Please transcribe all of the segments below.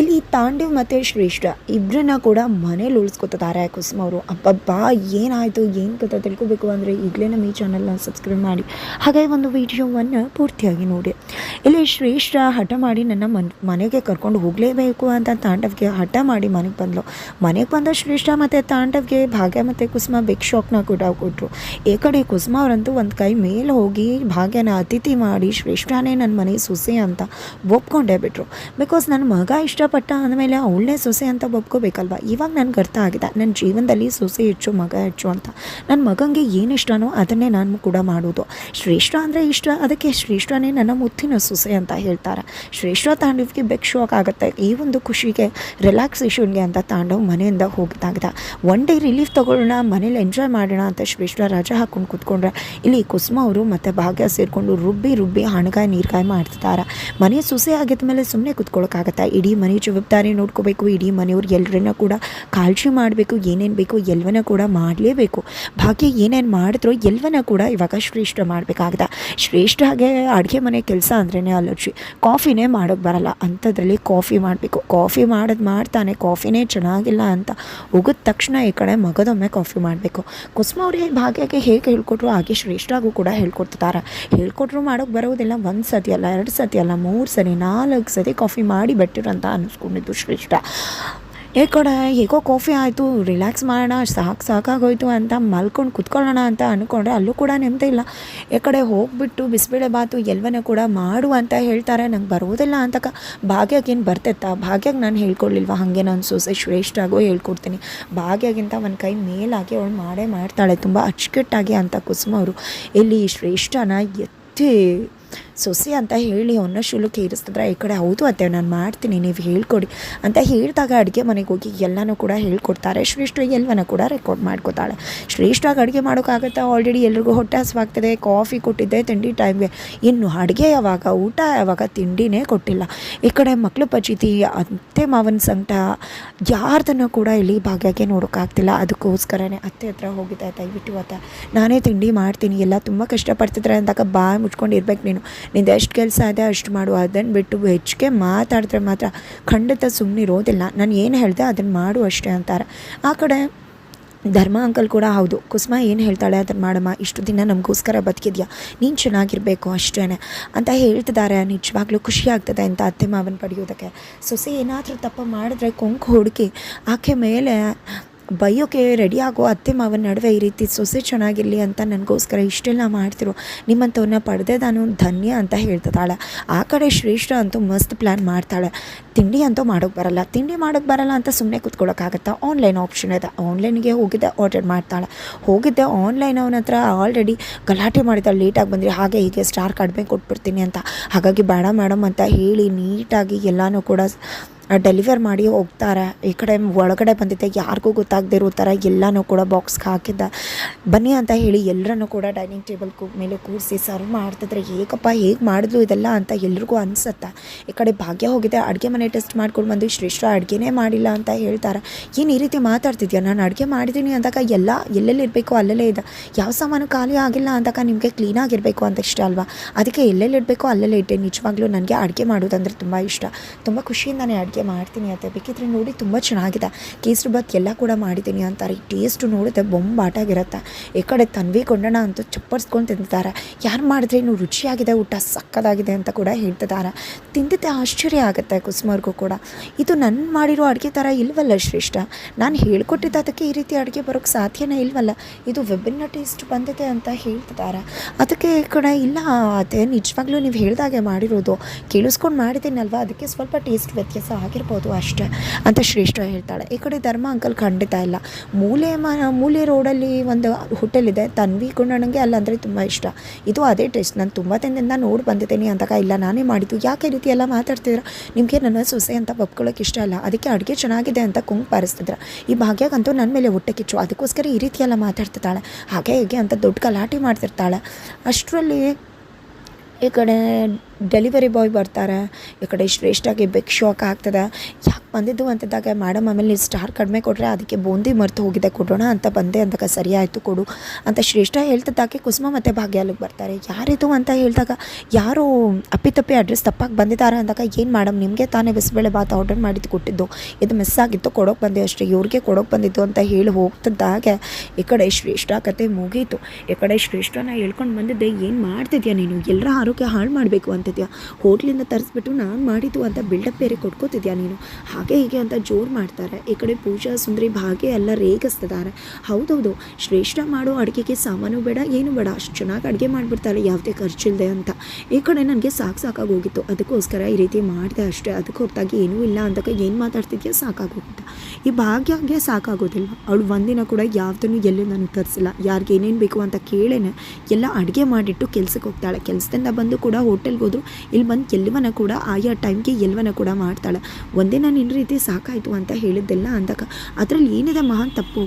ಇಲ್ಲಿ ತಾಂಡವ್ ಮತ್ತು ಶ್ರೇಷ್ಠ ಇಬ್ಬರನ್ನ ಕೂಡ ಮನೇಲಿ ಉಳಿಸ್ಕೊತಾರೆ ಕುಸುಮ ಅವರು. ಅಬ್ಬಬ್ಬಾ, ಏನಾಯಿತು? ಏನು ಕಥೆ ತಿಳ್ಕೊಬೇಕು ಅಂದರೆ ಈಗಲೇ ನಮ್ಮ ಈ ಚಾನಲ್ನ ಸಬ್ಸ್ಕ್ರೈಬ್ ಮಾಡಿ. ಹಾಗೆ ಒಂದು ವಿಡಿಯೋವನ್ನು ಪೂರ್ತಿಯಾಗಿ ನೋಡಿ. ಇಲ್ಲಿ ಶ್ರೇಷ್ಠ ಹಠ ಮಾಡಿ ನನ್ನ ಮನ್, ಮನೆಗೆ ಕರ್ಕೊಂಡು ಹೋಗಲೇಬೇಕು ಅಂತ ತಾಂಡವ್ಗೆ ಹಠ ಮಾಡಿ ಮನೆಗೆ ಬಂದಳು ಮನೆಗೆ ಬಂದ ಶ್ರೇಷ್ಠ ಮತ್ತು ತಾಂಡವ್ಗೆ ಭಾಗ್ಯ ಮತ್ತು ಕುಸುಮ ಬಿಗ್ ಶಾಕ್ನ ಕೂಡ ಕೊಟ್ಟರು ಈ ಕಡೆ ಕುಸುಮ ಅವರಂತೂ ಒಂದು ಕೈ ಮೇಲೆ ಹೋಗಿ ಭಾಗ್ಯನ ಅತಿಥಿ ಮಾಡಿ ಶ್ರೇಷ್ಠನೇ ನನ್ನ ಮನೆ ಸೊಸೆ ಅಂತ ಒಪ್ಕೊಂಡೇ ಬಿಟ್ರು. ಬಿಕಾಸ್ ನನ್ನ ಮಗ ಇಷ್ಟಪಟ್ಟ ಅಂದಮೇಲೆ ಒಳ್ಳೆ ಸೊಸೆ ಅಂತ ಒಪ್ಕೋಬೇಕಲ್ವ? ಇವಾಗ ನನಗೆ ಅರ್ಥ ಆಗಿದೆ. ನನ್ನ ಜೀವನದಲ್ಲಿ ಸೊಸೆ ಹೆಚ್ಚು, ಮಗ ಹೆಚ್ಚು ಅಂತ. ನನ್ನ ಮಗನಿಗೆ ಏನು ಇಷ್ಟನೋ ಅದನ್ನೇ ನಾನು ಕೂಡ ಮಾಡೋದು. ಶ್ರೇಷ್ಠ ಅಂದರೆ ಇಷ್ಟ. ಅದಕ್ಕೆ ಶ್ರೇಷ್ಠನೇ ನನ್ನ ಮುತ್ತಿನ ಸೊಸೆ ಅಂತ ಹೇಳ್ತಾರೆ. ಶ್ರೇಷ್ಠ ತಾಂಡವಿಗೆ ಬೆಕ್ ಶಾಕ್ ಆಗುತ್ತೆ. ಈ ಒಂದು ಖುಷಿಗೆ ರಿಲ್ಯಾಕ್ಸೇಷನ್ಗೆ ಅಂತ ತಾಂಡವ್ ಮನೆಯಿಂದ ಹೋಗಿದ್ದಾಗಿದೆ ಒನ್ ಡೇ ರಿಲೀಫ್ ತಗೊಳ್ಳೋಣ, ಮನೇಲಿ ಎಂಜಾಯ್ ಮಾಡೋಣ ಅಂತ ಶ್ರೇಷ್ಠ ರಜೆ ಹಾಕೊಂಡು ಕೂತ್ಕೊಂಡ್ರೆ, ಇಲ್ಲಿ ಕುಸುಮ ಅವರು ಮತ್ತು ಭಾಗ್ಯ ಸೇರಿಕೊಂಡು ರುಬ್ಬಿ ರುಬ್ಬಿ ಹಣಗಾಯಿ, ನೀರ್ಗಾಯಿ ಮಾಡ್ತಿದ್ದಾರೆ. ಮನೆ ಸೊಸೆ ಆಗಿದ ಮೇಲೆ ಸುಮ್ಮನೆ ಕುತ್ಕೊಳ್ಳೋಕ್ಕಾಗತ್ತಾ ಇಡೀ ಮನೆ ಜವಾಬ್ದಾರಿ ನೋಡ್ಕೋಬೇಕು, ಇಡೀ ಮನೆಯವ್ರು ಎಲ್ಲರನ್ನ ಕೂಡ ಕಾಳಜಿ ಮಾಡಬೇಕು, ಏನೇನು ಬೇಕು ಎಲ್ಲವನ್ನ ಕೂಡ ಮಾಡಲೇಬೇಕು. ಭಾಗ್ಯ ಏನೇನು ಮಾಡಿದ್ರು ಎಲ್ಲವನ್ನ ಕೂಡ ಇವಾಗ ಶ್ರೇಷ್ಠ ಮಾಡಬೇಕಾಗದ. ಶ್ರೇಷ್ಠ ಹಾಗೆ ಅಡುಗೆ ಮನೆ ಕೆಲಸ ಅಂದ್ರೇ ಅಲರ್ಜಿ ಕಾಫಿನೇ ಮಾಡೋಕ್ಕೆ ಬರಲ್ಲ. ಅಂಥದ್ರಲ್ಲಿ ಕಾಫಿ ಮಾಡಬೇಕು. ಕಾಫಿ ಮಾಡೋದು ಮಾಡ್ತಾನೆ, ಕಾಫಿನೇ ಚೆನ್ನಾಗಿಲ್ಲ ಅಂತ ಹೋಗಿದ ತಕ್ಷಣ ಈ ಕಡೆ ಮಗದೊಮ್ಮೆ ಕಾಫಿ ಮಾಡಬೇಕು. ಕುಸುಮ ಅವ್ರಿಗೆ ಭಾಗ್ಯಕ್ಕೆ ಹೇಗೆ ಹೇಳ್ಕೊಟ್ರು ಹಾಗೆ ಶ್ರೇಷ್ಠಾಗೂ ಕೂಡ ಹೇಳ್ಕೊಡ್ತಾರೆ. ಹೇಳ್ಕೊಟ್ರು ಮಾಡೋಕ್ಕೆ ಬರೋದಿಲ್ಲ ಒಂದು ಸತಿ ಅಲ್ಲ, ಎರಡು ಸತಿ ಅಲ್ಲ, ಮೂರು ಸರಿ ನಾಲ್ಕು ಸತಿ ಕಾಫಿ ಮಾಡಿ ಬೆಟ್ಟಿರು ಅಂತ ಅನ್ನಿಸ್ಕೊಂಡಿದ್ದು ಶ್ರೇಷ್ಠ. ಏ ಕಡೆ ಹೇಗೋ ಕಾಫಿ ಆಯಿತು ರಿಲ್ಯಾಕ್ಸ್ ಮಾಡೋಣ ಸಾಕು ಸಾಕಾಗೋಯ್ತು ಅಂತ ಮಲ್ಕೊಂಡು ಕುತ್ಕೊಳ್ಳೋಣ ಅಂತ ಅಂದ್ಕೊಂಡ್ರೆ ಅಲ್ಲೂ ಕೂಡ ನೆಮ್ಮದಿ ಇಲ್ಲ. ಈ ಕಡೆ ಹೋಗ್ಬಿಟ್ಟು ಬಿಸಿಬೇಳೆ ಬಾತು ಕೂಡ ಮಾಡು ಅಂತ ಹೇಳ್ತಾರೆ, ನಂಗೆ ಬರೋದಿಲ್ಲ ಅಂತ ಕ ಭಾಗ್ಯಗೇನು ಬರ್ತೈತಾ? ಭಾಗ್ಯಗೆ ನಾನು ಹೇಳ್ಕೊಡ್ಲಿಲ್ವ? ಹಾಗೆ ನಾನು ಸೊಸೆ ಶ್ರೇಷ್ಠಾಗೋ ಹೇಳ್ಕೊಡ್ತೀನಿ. ಭಾಗ್ಯಗಿಂತ ಒಂದು ಕೈ ಮೇಲಾಗಿ ಅವಳು ಮಾಡೇ ಮಾಡ್ತಾಳೆ, ತುಂಬ ಅಚ್ಚುಕಟ್ಟಾಗಿ ಅಂತ ಕುಸುಮ ಅವರು. ಇಲ್ಲಿ ಶ್ರೇಷ್ಠನ ಎತ್ತಿ ಸೊಸೆ ಅಂತ ಹೇಳಿ ಅವನ್ನ ಶುಲ್ಕ ಏರಿಸ್ತಿದ್ರೆ ಈ ಕಡೆ ಹೌದು ಅತ್ತೆ, ನಾನು ಮಾಡ್ತೀನಿ, ನೀವು ಹೇಳ್ಕೊಡಿ ಅಂತ ಹೇಳಿದಾಗ ಅಡುಗೆ ಮನೆಗೆ ಹೋಗಿ ಎಲ್ಲನೂ ಕೂಡ ಹೇಳ್ಕೊಡ್ತಾರೆ. ಶ್ರೇಷ್ಠ ಎಲ್ಲವನ್ನ ಕೂಡ ರೆಕಾರ್ಡ್ ಮಾಡ್ಕೋತಾಳೆ. ಶ್ರೇಷ್ಠವಾಗಿ ಅಡುಗೆ ಮಾಡೋಕ್ಕಾಗತ್ತಾ ಆಲ್ರೆಡಿ ಎಲ್ರಿಗೂ ಹೊಟ್ಟೆ ಹಸುವಾಗ್ತದೆ ಕಾಫಿ ಕೊಟ್ಟಿದ್ದೆ, ತಿಂಡಿ ಟೈಮ್ಗೆ ಇನ್ನು ಅಡುಗೆ ಯಾವಾಗ? ಊಟ ಯಾವಾಗ? ತಿಂಡಿನೇ ಕೊಟ್ಟಿಲ್ಲ. ಈ ಕಡೆ ಮಕ್ಕಳು ಪಚಿತಿ ಅತ್ತೆ ಮಾವನ ಸಂಕಟ, ಯಾರ್ದನ್ನು ಕೂಡ ಇಲ್ಲಿ ಭಾಗ್ಯಕ್ಕೆ ನೋಡೋಕ್ಕಾಗ್ತಿಲ್ಲ ಅದಕ್ಕೋಸ್ಕರನೇ ಅತ್ತೆ ಹತ್ರ ಹೋಗಿದ್ದೆ. ದಯವಿಟ್ಟು ಅತ್ತ, ನಾನೇ ತಿಂಡಿ ಮಾಡ್ತೀನಿ, ಎಲ್ಲ ತುಂಬ ಕಷ್ಟಪಡ್ತಿದ್ರೆ ಅಂದಾಗ ಬಾಯಿ ಮುಚ್ಕೊಂಡು ಇರ್ಬೇಕು ನೀನು. ನಿಂದು ಎಷ್ಟು ಕೆಲಸ ಇದೆ ಅಷ್ಟು ಮಾಡು ಅದನ್ನು ಬಿಟ್ಟು ಹೆಚ್ಚಿಗೆ ಮಾತಾಡಿದ್ರೆ ಮಾತ್ರ ಖಂಡಿತ ಸುಮ್ಮನೆ ಇರೋದಿಲ್ಲ. ನಾನು ಏನು ಹೇಳಿದೆ ಅದನ್ನು ಮಾಡು ಅಷ್ಟೇ ಅಂತಾರೆ. ಆ ಕಡೆ ಧರ್ಮ ಅಂಕಲ್ ಕೂಡ ಹೌದು. ಕುಸುಮ ಏನು ಹೇಳ್ತಾಳೆ ಅದನ್ನು ಮಾಡಮ್ಮ? ಇಷ್ಟು ದಿನ ನಮಗೋಸ್ಕರ ಬದುಕಿದ್ಯಾ? ನೀನು ಚೆನ್ನಾಗಿರಬೇಕು ಅಷ್ಟೇ ಅಂತ ಹೇಳ್ತಿದ್ದಾರೆ ನಿಜವಾಗ್ಲೂ ಖುಷಿ ಆಗ್ತದೆ ಅಂತ ಅತ್ತೆ ಮಾವನ ಪಡೆಯೋದಕ್ಕೆ. ಸೊಸೆ ಏನಾದರೂ ತಪ್ಪು ಮಾಡಿದ್ರೆ ಕೊಂಕು ಹುಡುಕಿ ಆಕೆ ಮೇಲೆ ಬೈಯೋಕೆ ರೆಡಿ ಆಗೋ ಅತ್ತೆ ಮಾವನ ನಡುವೆ ಈ ರೀತಿ ಸೊಸೆ ಚೆನ್ನಾಗಿರಲಿ ಅಂತ ನನಗೋಸ್ಕರ ಇಷ್ಟೆಲ್ಲ ಮಾಡ್ತಿರೋ ನಿಮ್ಮಂಥವ್ರನ್ನ ಪಡೆದೇ ನಾನು ಧನ್ಯ ಅಂತ ಹೇಳ್ತಿದ್ದಾಳೆ. ಆ ಕಡೆ ಶ್ರೇಷ್ಠ ಅಂತೂ ಮಸ್ತ್ ಪ್ಲ್ಯಾನ್ ಮಾಡ್ತಾಳೆ. ತಿಂಡಿ ಅಂತೂ ಮಾಡೋಕ್ಕೆ ಬರಲ್ಲ. ತಿಂಡಿ ಮಾಡೋಕ್ಕೆ ಬರಲ್ಲ ಅಂತ ಸುಮ್ಮನೆ ಕೂತ್ಕೊಳ್ಳೋಕ್ಕಾಗತ್ತಾ ಆನ್ಲೈನ್ ಆಪ್ಷನ್ ಇದೆ. ಆನ್ಲೈನ್ಗೆ ಹೋಗಿದ್ದೆ ಆರ್ಡರ್ ಮಾಡ್ತಾಳೆ. ಹೋಗಿದ್ದೆ ಆನ್ಲೈನ್ ಅವನ ಹತ್ರ ಆಲ್ರೆಡಿ ಗಲಾಟೆ ಮಾಡಿದ್ದಾಳೆ ಲೇಟಾಗಿ ಬಂದರೆ, ಹಾಗೆ ಹೀಗೆ ಸ್ಟಾರ್ ಕಡಿಮೆ ಕೊಟ್ಬಿಡ್ತೀನಿ ಅಂತ. ಹಾಗಾಗಿ ಬೇಡ ಮೇಡಮ್ ಅಂತ ಹೇಳಿ ನೀಟಾಗಿ ಎಲ್ಲನೂ ಕೂಡ ಡೆಲಿವರ್ ಮಾಡಿ ಹೋಗ್ತಾರೆ. ಈ ಕಡೆ ಒಳಗಡೆ ಬಂದಿದ್ದೆ, ಯಾರಿಗೂ ಗೊತ್ತಾಗದೇ ಇರೋ ಥರ ಎಲ್ಲನೂ ಕೂಡ ಬಾಕ್ಸ್ಗೆ ಹಾಕಿದ್ದ. ಬನ್ನಿ ಅಂತ ಹೇಳಿ ಎಲ್ಲರನ್ನೂ ಕೂಡ ಡೈನಿಂಗ್ ಟೇಬಲ್ ಮೇಲೆ ಕೂರಿಸಿ ಸರ್ವ್ ಮಾಡ್ತಿದ್ರೆ, ಹೇಗಪ್ಪ, ಹೇಗೆ ಮಾಡಿದ್ಲು ಇದೆಲ್ಲ? ಅಂತ ಎಲ್ರಿಗೂ ಅನಿಸುತ್ತೆ. ಈ ಕಡೆ ಭಾಗ್ಯ ಹೋಗಿದೆ, ಅಡುಗೆ ಮನೆ ಟೆಸ್ಟ್ ಮಾಡ್ಕೊಂಡು ಬಂದು, ಶ್ರೇಷ್ಠ ಅಡುಗೆನೇ ಮಾಡಿಲ್ಲ ಅಂತ ಹೇಳ್ತಾರೆ. ಏನು ಈ ರೀತಿ ಮಾತಾಡ್ತಿದ್ಯಾ? ನಾನು ಅಡುಗೆ ಮಾಡಿದ್ದೀನಿ ಅಂದಾಗ ಎಲ್ಲ ಎಲ್ಲೆಲ್ಲಿರಬೇಕು ಅಲ್ಲಲ್ಲೇ ಇದೆ. ಯಾವ ಸಾಮಾನು ಖಾಲಿ ಆಗಿಲ್ಲ ಅಂದಾಗ ನಿಮಗೆ ಕ್ಲೀನಾಗಿರಬೇಕು ಅಂತ ಇಷ್ಟ ಅಲ್ವಾ? ಅದಕ್ಕೆ ಎಲ್ಲೆಲ್ಲಿ ಇಡಬೇಕು ಅಲ್ಲಲ್ಲೇ ಇಟ್ಟೆ. ನಿಜವಾಗ್ಲೂ ನನಗೆ ಅಡುಗೆ ಮಾಡೋದಂದ್ರೆ ತುಂಬ ಇಷ್ಟ. ತುಂಬ ಖುಷಿಯಿಂದನೇ ಅಡುಗೆ ಮಾಡ್ತೀನಿ ಅಂತ ಬೇಕಿದ್ರೆ ನೋಡಿ, ತುಂಬ ಚೆನ್ನಾಗಿದೆ. ಕೇಸರಿ ಬಾತ್ ಎಲ್ಲ ಕೂಡ ಮಾಡಿದ್ದೀನಿ ಅಂತಾರೆ ಟೇಸ್ಟು ನೋಡಿದ್ರೆ ಬೊಂಬಾಟಾಗಿರುತ್ತೆ. ಈ ಕಡೆ ತನ್ವಿ ಕೊಂಡಣ ಅಂತ ಚಪ್ಪರ್ಸ್ಕೊಂಡು ತಿಂತಿದ್ದಾರೆ ಯಾರು ಮಾಡಿದ್ರೆ ಇನ್ನೂ ರುಚಿಯಾಗಿದೆ, ಊಟ ಸಕ್ಕದಾಗಿದೆ ಅಂತ ಕೂಡ ಹೇಳ್ತಿದ್ದಾರೆ. ತಿಂದಿದ್ದೆ ಆಶ್ಚರ್ಯ ಆಗುತ್ತೆ ಕುಸುಮರ್ಗೂ ಕೂಡ. ಇದು ನನ್ನ ಮಾಡಿರೋ ಅಡುಗೆ ಥರ ಇಲ್ವಲ್ಲ ಶ್ರೇಷ್ಠ? ನಾನು ಹೇಳ್ಕೊಟ್ಟಿದ್ದ ಅದಕ್ಕೆ ಈ ರೀತಿ ಅಡುಗೆ ಬರೋಕ್ಕೆ ಸಾಧ್ಯನೇ ಇಲ್ವಲ್ಲ? ಇದು ವಿಭಿನ್ನ ಟೇಸ್ಟ್ ಬಂದಿದೆ ಅಂತ ಹೇಳ್ತಿದ್ದಾರೆ. ಅದಕ್ಕೆ ಕಡೆ ಇಲ್ಲ, ಅದೇ ನಿಜವಾಗ್ಲೂ ನೀವು ಹೇಳ್ದಾಗೆ ಮಾಡಿರೋದು. ಕೇಳಿಸ್ಕೊಂಡು ಮಾಡಿದ್ದೀನಲ್ವ? ಅದಕ್ಕೆ ಸ್ವಲ್ಪ ಟೇಸ್ಟ್ ವ್ಯತ್ಯಾಸ ಆಗಿರ್ಬೋದು ಅಷ್ಟೇ ಅಂತ ಶ್ರೇಷ್ಠ ಹೇಳ್ತಾಳೆ. ಈ ಕಡೆ ಧರ್ಮ ಅಂಕಲ್ ಖಂಡಿತ ಇಲ್ಲ. ಮೂಲೆ ಮ, ಮೂಲೆ ರೋಡಲ್ಲಿ ಒಂದು ಹೋಟೆಲ್ ಇದೆ. ತನ್ವಿ ಗುಂಡಣ್ಣಂಗೆ ಅಲ್ಲಂದರೆ ತುಂಬ ಇಷ್ಟ. ಇದು ಅದೇ ಟೇಸ್ಟ್ ನಾನು ತುಂಬ ದಿನದಿಂದ ನೋಡಿ ಬಂದಿದ್ದೀನಿ ಅಂದಾಗ ಇಲ್ಲ, ನಾನೇ ಮಾಡಿದ್ದು. ಯಾಕೆ ರೀತಿ ಎಲ್ಲ ಮಾತಾಡ್ತಿದ್ರ? ನಿಮಗೆ ನನ್ನ ಸೊಸೆ ಅಂತ ಒಪ್ಕೊಳ್ಳೋಕೆ ಇಷ್ಟ ಇಲ್ಲ. ಅದಕ್ಕೆ ಅಡುಗೆ ಚೆನ್ನಾಗಿದೆ ಅಂತ ಕುಂಗ್ ಪಾರಿಸ್ತಿದ್ರು. ಈ ಭಾಗ್ಯಾಗಂತೂ ನನ್ನ ಮೇಲೆ ಹೊಟ್ಟೆ ಕಿಚ್ಚು. ಅದಕ್ಕೋಸ್ಕರ ಈ ರೀತಿ ಎಲ್ಲ ಮಾತಾಡ್ತಿದ್ದಾಳೆ ಹಾಗೆ ಹೀಗೆ ಅಂತ ದೊಡ್ಡ ಗಲಾಟೆ ಮಾಡ್ತಿರ್ತಾಳೆ. ಅಷ್ಟರಲ್ಲಿ ಈ ಕಡೆ ಡೆಲಿವರಿ ಬಾಯ್ ಬರ್ತಾರೆ. ಈ ಕಡೆ ಶ್ರೇಷ್ಠಾಗಿ ಬೆಕ್ ಶಾಕ್ ಆಗ್ತದೆ. ಯಾಕೆ ಬಂದಿದ್ದು ಅಂತಂದಾಗ ಮೇಡಮ್ ಆಮೇಲೆ ನೀವು ಸ್ಟಾರ್ ಕಡಿಮೆ ಕೊಟ್ಟರೆ ಅದಕ್ಕೆ ಬೂಂದಿ ಮರೆತು ಹೋಗಿದೆ, ಕೊಡೋಣ ಅಂತ ಬಂದೆ ಅಂದಾಗ ಸರಿ ಆಯಿತು ಕೊಡು ಅಂತ ಶ್ರೇಷ್ಠ ಹೇಳ್ತಿದ್ದಾಗೆ ಕುಸುಮ ಮತ್ತು ಭಾಗ್ಯ ಅಲ್ಲಿಗೆ ಬರ್ತಾರೆ. ಯಾರಿದು ಅಂತ ಹೇಳಿದಾಗ ಯಾರು ಅಪ್ಪಿತಪ್ಪಿ ಅಡ್ರೆಸ್ ತಪ್ಪಾಗಿ ಬಂದಿದ್ದಾರೆ ಅಂದಾಗ ಏನು ಮೇಡಮ್ ನಿಮಗೆ ತಾನೇ ಬಿಸಿಬೇಳೆ ಬಾತ್ ಆರ್ಡರ್ ಮಾಡಿದ್ದು ಕೊಟ್ಟಿದ್ದು. ಇದು ಮಿಸ್ ಆಗಿತ್ತು, ಕೊಡೋಕೆ ಬಂದೆ ಅಷ್ಟೇ, ಇವ್ರಿಗೆ ಕೊಡೋಕೆ ಬಂದಿದ್ದು ಅಂತ ಹೇಳಿ ಹೋಗ್ತಿದ್ದಾಗೆ. ಈ ಕಡೆ ಶ್ರೇಷ್ಠ ಕತೆ ಮುಗೀತು. ಈ ಕಡೆ ಶ್ರೇಷ್ಠನ ಹೇಳ್ಕೊಂಡು ಬಂದಿದ್ದೆ, ಏನು ಮಾಡ್ತಿದ್ಯಾ ನೀನು? ಎಲ್ಲರ ಆರೋಗ್ಯ ಹಾಳು ಮಾಡಬೇಕು ಅಂತಿದ್ಯಾ? ಹೋಟ್ಲಿಂದ ತರಿಸ್ಬಿಟ್ಟು ನಾನು ಮಾಡಿದ್ದು ಅಂತ ಬಿಲ್ಡಪ್ ಬೇರೆ ಕೊಟ್ಕೋತಿದ್ಯಾ ನೀನು? ಹಾಗೆ ಹೀಗೆ ಅಂತ ಜೋರು ಮಾಡ್ತಾರೆ. ಈ ಕಡೆ ಪೂಜಾ, ಸುಂದರಿ, ಭಾಗ್ಯ ಎಲ್ಲ ರೇಗಿಸ್ತಿದ್ದಾರೆ ಹೌದೌದು, ಶ್ರೇಷ್ಠ ಮಾಡೋ ಅಡುಗೆಗೆ ಸಾಮಾನು ಬೇಡ, ಏನು ಬೇಡ, ಅಷ್ಟು ಚೆನ್ನಾಗಿ ಅಡುಗೆ ಮಾಡಿಬಿಡ್ತಾಳೆ, ಯಾವುದೇ ಖರ್ಚಿಲ್ಲದೆ ಅಂತ. ಈ ಕಡೆ ನನಗೆ ಸಾಕು ಸಾಕಾಗಿ ಹೋಗಿತ್ತು. ಅದಕ್ಕೋಸ್ಕರ ಈ ರೀತಿ ಮಾಡಿದೆ ಅಷ್ಟೇ. ಅದಕ್ಕೆ ಹೊರತಾಗಿ ಏನೂ ಇಲ್ಲ ಅಂದಾಗ ಏನು ಮಾತಾಡ್ತಿದ್ಯಾ? ಸಾಕಾಗೋಗುತ್ತೆ ಈ ಭಾಗ್ಯಗೆ ಸಾಕಾಗೋದಿಲ್ಲ ಅವಳು ಒಂದಿನ ಕೂಡ ಯಾವುದನ್ನು ಎಲ್ಲೂ ನಾನು ತರಿಸಿಲ್ಲ. ಯಾರಿಗೆ ಏನೇನು ಬೇಕು ಅಂತ ಕೇಳೇನೆ. ಎಲ್ಲ ಅಡುಗೆ ಮಾಡಿಟ್ಟು ಕೆಲಸಕ್ಕೆ ಹೋಗ್ತಾಳೆ. ಕೆಲಸದಿಂದ ಬಂದು ಕೂಡ ಹೋಟೆಲ್ಗೆ ಹೋದ್ರು ಇಲ್ಲಿ ಬಂದು ಎಲ್ಲವನ್ನ ಕೂಡ ಆಯಾ ಟೈಮ್ಗೆ ಎಲ್ಲವನ್ನ ಕೂಡ ಮಾಡ್ತಾಳೆ. ಒಂದೇ ನಾನು ಇನ್ನ ರೀತಿ ಸಾಕಾಯಿತು ಅಂತ ಹೇಳಿದ್ದೆಲ್ಲ ಅಂದಾಗ ಅದರಲ್ಲಿ ಏನಿದೆ ಮಹಾನ್ ತಪ್ಪು?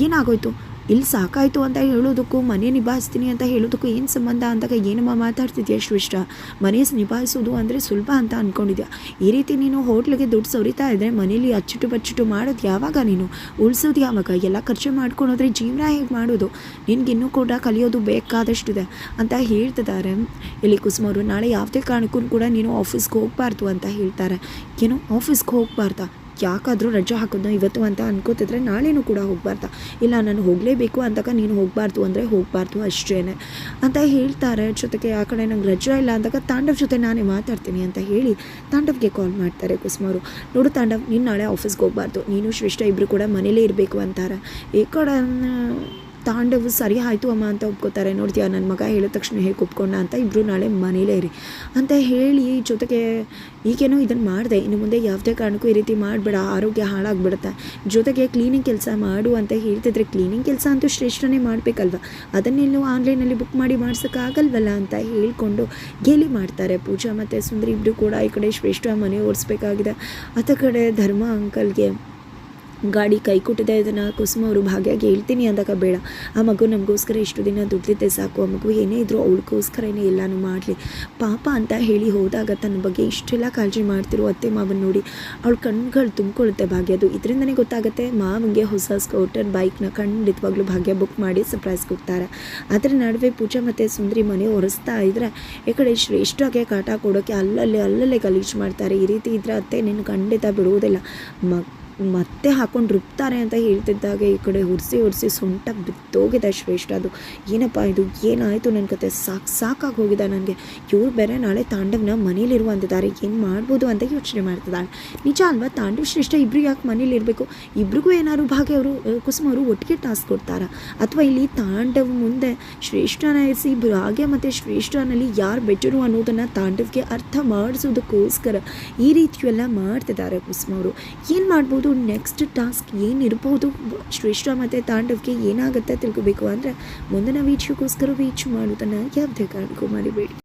ಏನಾಗೋಯ್ತು? ಇಲ್ಲಿ ಸಾಕಾಯಿತು ಅಂತ ಹೇಳೋದಕ್ಕೂ ಮನೆ ನಿಭಾಯಿಸ್ತೀನಿ ಅಂತ ಹೇಳೋದಕ್ಕೂ ಏನು ಸಂಬಂಧ ಅಂದಾಗ ಏನಮ್ಮ ಮಾತಾಡ್ತಿದ್ಯಾ ಶ್ರೇಷ್ಠ? ಮನೆ ನಿಭಾಯಿಸೋದು ಅಂದರೆ ಸುಲಭ ಅಂತ ಅಂದ್ಕೊಂಡಿದ್ಯಾ ಈ ರೀತಿ ನೀನು ಹೋಟ್ಲಿಗೆ ದುಡ್ಡು ಸವರಿತಾ ಇದ್ದರೆ ಮನೇಲಿ ಅಚ್ಚುಟು ಬಚ್ಚುಟು ಮಾಡೋದು ಯಾವಾಗ ನೀನು? ಉಳಿಸೋದು ಯಾವಾಗ? ಎಲ್ಲ ಖರ್ಚು ಮಾಡ್ಕೊಂಡೋದ್ರೆ ಜೀವನ ಹೇಗೆ ಮಾಡೋದು? ನಿನಗಿನ್ನೂ ಕೂಡ ಕಲಿಯೋದು ಬೇಕಾದಷ್ಟಿದೆ ಅಂತ ಹೇಳ್ತಿದ್ದಾರೆ ಇಲ್ಲಿ ಕುಸುಮವರು ನಾಳೆ ಯಾವುದೇ ಕಾರಣಕ್ಕೂ ಕೂಡ ನೀನು ಆಫೀಸ್ಗೆ ಹೋಗಬಾರ್ದು ಅಂತ ಹೇಳ್ತಾರೆ. ಏನು ಆಫೀಸ್ಗೆ ಹೋಗಬಾರ್ದಾ? ಯಾಕಾದರೂ ರಜೆ ಹಾಕೋದು ಇವತ್ತು ಅಂತ ಅನ್ಕೋತಿದ್ರೆ ನಾಳೆನೂ ಕೂಡ ಹೋಗಬಾರ್ದ. ಇಲ್ಲ, ನಾನು ಹೋಗಲೇಬೇಕು ಅಂದಾಗ ನೀನು ಹೋಗಬಾರ್ದು ಅಂದರೆ ಹೋಗಬಾರ್ದು ಅಷ್ಟೇ ಅಂತ ಹೇಳ್ತಾರೆ. ಜೊತೆಗೆ ಆ ಕಡೆ ನಂಗೆ ರಜೆ ಇಲ್ಲ ಅಂದಾಗ ತಾಂಡವ್ ಜೊತೆ ನಾನೇ ಮಾತಾಡ್ತೀನಿ ಅಂತ ಹೇಳಿ ತಾಂಡವ್ಗೆ ಕಾಲ್ ಮಾಡ್ತಾರೆ ಕುಸುಮಾರು ನೋಡು ತಾಂಡವ್, ನೀನು ನಾಳೆ ಆಫೀಸ್ಗೆ ಹೋಗಬಾರ್ದು. ನೀನು ಶ್ರೇಷ್ಠ ಇಬ್ಬರು ಕೂಡ ಮನೇಲೇ ಇರಬೇಕು ಅಂತಾರೆ. ಈ ಕಡೆ ತಾಂಡವ್ ಸರಿ ಆಯಿತು ಅಮ್ಮ ಅಂತ ಒಪ್ಕೋತಾರೆ. ನೋಡ್ತೀಯ ನನ್ನ ಮಗ ಹೇಳಿದ ತಕ್ಷಣ ಹೇಗೆ ಒಪ್ಕೊಂಡ ಅಂತ ಇಬ್ಬರು ನಾಳೆ ಮನೇಲೇ ಇರಿ ಅಂತ ಹೇಳಿ ಜೊತೆಗೆ ಈಗೇನೋ ಇದನ್ನು ಮಾಡಿದೆ. ಇನ್ನು ಮುಂದೆ ಯಾವುದೇ ಕಾರಣಕ್ಕೂ ಈ ರೀತಿ ಮಾಡಬೇಡ, ಆರೋಗ್ಯ ಹಾಳಾಗ್ಬಿಡುತ್ತೆ. ಜೊತೆಗೆ ಕ್ಲೀನಿಂಗ್ ಕೆಲಸ ಮಾಡು ಅಂತ ಹೇಳ್ತಿದ್ರೆ ಕ್ಲೀನಿಂಗ್ ಕೆಲಸ ಅಂತೂ ಶ್ರೇಷ್ಠನೇ ಮಾಡಬೇಕಲ್ವ? ಅದನ್ನೆಲ್ಲ ಆನ್ಲೈನಲ್ಲಿ ಬುಕ್ ಮಾಡಿ ಮಾಡಿಸೋಕ್ಕಾಗಲ್ವಲ್ಲ ಅಂತ ಹೇಳಿಕೊಂಡು ಗೇಲಿ ಮಾಡ್ತಾರೆ. ಪೂಜಾ ಮತ್ತು ಸುಂದರಿ ಇಬ್ಬರು ಕೂಡ ಈ ಕಡೆ ಶ್ರೇಷ್ಠ ಮನೆ ಓಡಿಸ್ಬೇಕಾಗಿದೆ. ಅತ್ತ ಕಡೆ ಧರ್ಮ ಅಂಕಲ್ಗೆ ಗಾಡಿ ಕೈ ಕೊಟ್ಟಿದೆ, ಇದನ್ನು ಕುಸುಮ ಅವರು ಭಾಗ್ಯಾಗಿ ಹೇಳ್ತೀನಿ ಅಂದಾಗ ಬೇಡ. ಆ ಮಗು ನಮಗೋಸ್ಕರ ಇಷ್ಟು ದಿನ ದುಡ್ದಿದ್ದೆ ಸಾಕು, ಆ ಮಗು ಏನೇ ಇದ್ರೂ ಅವಳಿಗೋಸ್ಕರನೇ ಎಲ್ಲನೂ ಮಾಡಲಿ. ಪಾಪ ಅಂತ ಹೇಳಿ ಹೋದಾಗ ತನ್ನ ಬಗ್ಗೆ ಇಷ್ಟೆಲ್ಲ ಕಾಳಜಿ ಮಾಡ್ತಿರೋ ಅತ್ತೆ ಮಾವನ ನೋಡಿ ಅವಳು ಕಣ್ಗಳು ತುಂಬಿಕೊಳ್ಳುತ್ತೆ ಭಾಗ್ಯದು ಇದರಿಂದನೇ ಗೊತ್ತಾಗುತ್ತೆ ಮಾವನಿಗೆ ಹೊಸ ಸ್ಕೂಟರ್, ಬೈಕ್ನ ಖಂಡಿತವಾಗ್ಲೂ ಭಾಗ್ಯ ಬುಕ್ ಮಾಡಿ ಸರ್ಪ್ರೈಸ್ ಕೊಡ್ತಾರೆ. ಅದರ ನಡುವೆ ಪೂಜಾ ಮತ್ತು ಸುಂದರಿ ಮನೆ ಒರೆಸ್ತಾ ಇದ್ದರೆ ಈ ಕಡೆ ಶ್ರೇಷ್ಠವಾಗಿ ಕಾಟ ಕೊಡೋಕ್ಕೆ ಅಲ್ಲಲ್ಲಿ ಅಲ್ಲಲ್ಲೇ ಗಲೀಜು ಮಾಡ್ತಾರೆ. ಈ ರೀತಿ ಇದ್ರೆ ಅತ್ತೆ ನಿನ್ನ ಖಂಡಿತ ಬಿಡುವುದಿಲ್ಲ. ಮ ಮತ್ತೆ ಹಾಕೊಂಡು ರುಬ್ತಾರೆ ಅಂತ ಹೇಳ್ತಿದ್ದಾಗ ಈ ಕಡೆ ಹುರಿಸಿ ಹುರಿಸಿ ಸೊಂಟ ಬಿದ್ದೋಗಿದೆ ಶ್ರೇಷ್ಠ ಅದು. ಏನಪ್ಪ ಇದು? ಏನಾಯಿತು ನನ್ನ ಕತೆ? ಸಾಕು ಸಾಕಾಗಿ ಹೋಗಿದೆ ನನಗೆ. ಇವ್ರು ಬೇರೆ ನಾಳೆ ತಾಂಡವನ ಮನೇಲಿರುವ ಅಂತಿದ್ದಾರೆ. ಏನು ಮಾಡ್ಬೋದು ಅಂತ ಯೋಚನೆ ಮಾಡ್ತಿದ್ದಾಳೆ. ನಿಜ ಅಲ್ವಾ? ತಾಂಡವ ಶ್ರೇಷ್ಠ ಇಬ್ರು ಯಾಕೆ ಮನೇಲಿ ಇರಬೇಕು? ಇಬ್ರಿಗೂ ಏನಾದ್ರು ಭಾಗ್ಯ ಅವರು ಕುಸುಮ ಅವರು ಒಟ್ಟಿಗೆ ಟಾಸ್ಕ್ ಕೊಡ್ತಾರಾ? ಅಥವಾ ಇಲ್ಲಿ ತಾಂಡವ ಮುಂದೆ ಶ್ರೇಷ್ಠನ ಇರಿಸಿ ಭಾಗ್ಯ ಮತ್ತು ಶ್ರೇಷ್ಠನಲ್ಲಿ ಯಾರು ಬೆಟ್ಟರು ಅನ್ನೋದನ್ನು ತಾಂಡವಕ್ಕೆ ಅರ್ಥ ಮಾಡಿಸೋದಕ್ಕೋಸ್ಕರ ಈ ರೀತಿಯೆಲ್ಲ ಮಾಡ್ತಿದ್ದಾರೆ ಕುಸುಮ ಅವರು. ಏನು ಮಾಡ್ಬೋದು? ನೆಕ್ಸ್ಟ್ ಟಾಸ್ಕ್ ಏನಿರ್ಬೋದು? ಶ್ರೇಷ್ಠ ಮತ್ತು ತಾಂಡವ್ಗೆ ಏನಾಗುತ್ತೆ ತಿಳ್ಕೊಬೇಕು ಅಂದರೆ ಮುಂದಿನ ವೀಕ್ಷಕ್ಕೋಸ್ಕರ ವೀಕ್ಷ ಮಾಡೋದನ್ನು ಯಾವುದೇ ಕಾರಣಕ್ಕೂ ಮರಿಬೇಡಿ.